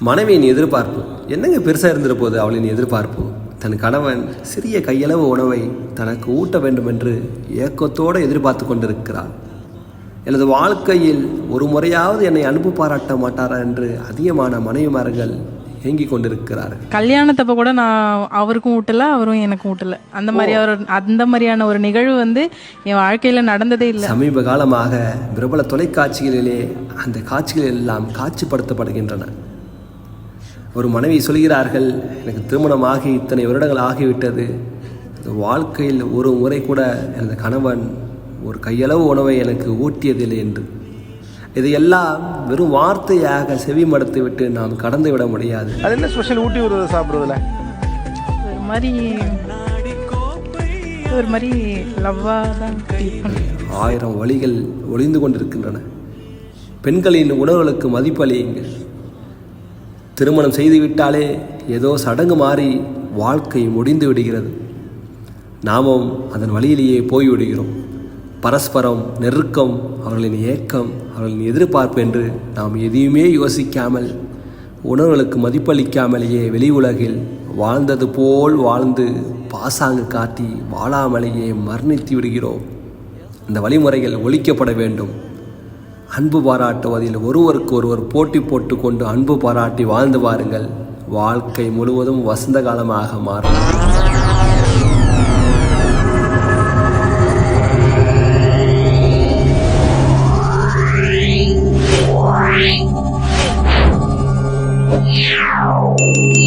மனைவியின் எதிர்பார்ப்பு. என்னங்க பெருசாக இருந்துற போது அவளின் எதிர்பார்ப்பு? தன் கணவன் சிறிய கையளவு உணவை தனக்கு ஊட்ட வேண்டும் என்று ஏக்கத்தோடு எதிர்பார்த்து கொண்டிருக்கிறார் எனது வாழ்க்கையில் ஒரு முறையாவது என்னை அன்பு பாராட்ட மாட்டாரா? என்று அதிகமான மனைவிமார்கள் ஏங்கிக் கொண்டிருக்கிறார்கள். கல்யாணத்தப்ப கூட நான் அவருக்கும் ஊட்டல அவரும் எனக்கும் ஊட்டல. அந்த மாதிரி அவர் அந்த மாதிரியான ஒரு நிகழ்வு வந்து என் வாழ்க்கையில நடந்ததே இல்லை. சமீப காலமாக பிரபல தொலைக்காட்சிகளிலே அந்த காட்சிகள் எல்லாம் காட்சிப்படுத்தப்படுகின்றன. ஒரு மனைவி சொல்கிறார்கள் எனக்கு திருமணமாகி இத்தனை வருடங்கள் ஆகிவிட்டது. வாழ்க்கையில் ஒரு முறை கூட எனது கணவன் ஒரு கையளவு உணவை எனக்கு ஊட்டியதில்லை என்று. இதையெல்லாம் வெறும் வார்த்தையாக செவி மடுத்து விட்டு நாம் கடந்து விட முடியாது. அது என்ன ஸ்பெஷல் ஊட்டி விடுறது சாப்பிட்றதுல? ஒரு மாதிரி ஒரு மாதிரி லவ்வா தான் ஃபீல் பண்ணேன் ஆயிரம் வழிகள் ஒளிந்து கொண்டிருக்கின்றன. பெண்களின் உணர்வுகளுக்கு மதிப்பளியுங்கள். திருமணம் செய்துவிட்டாலே ஏதோ சடங்கு மாறி வாழ்க்கை முடிந்து விடுகிறது. நாமும் அதன் வழியிலேயே போய்விடுகிறோம். பரஸ்பரம் நெருக்கம் அவர்களின் ஏக்கம் அவர்களின் எதிர்பார்ப்பு என்று நாம் எதையுமே யோசிக்காமல் உணர்வுகளுக்கு மதிப்பளிக்காமலேயே வெளி உலகில் வாழ்ந்தது போல் வாழ்ந்து பாசாங்கு காட்டி வாழாமலேயே மரணித்து விடுகிறோம். இந்த வழிமுறைகள் ஒழிக்கப்பட வேண்டும். அன்பு பாராட்டுவதில் ஒருவருக்கு ஒருவர் போட்டி போட்டு கொண்டு அன்பு பாராட்டி வாழ்ந்து வாருங்கள் வாழ்க்கை முழுவதும் வசந்த காலமாக மாறும் Meow.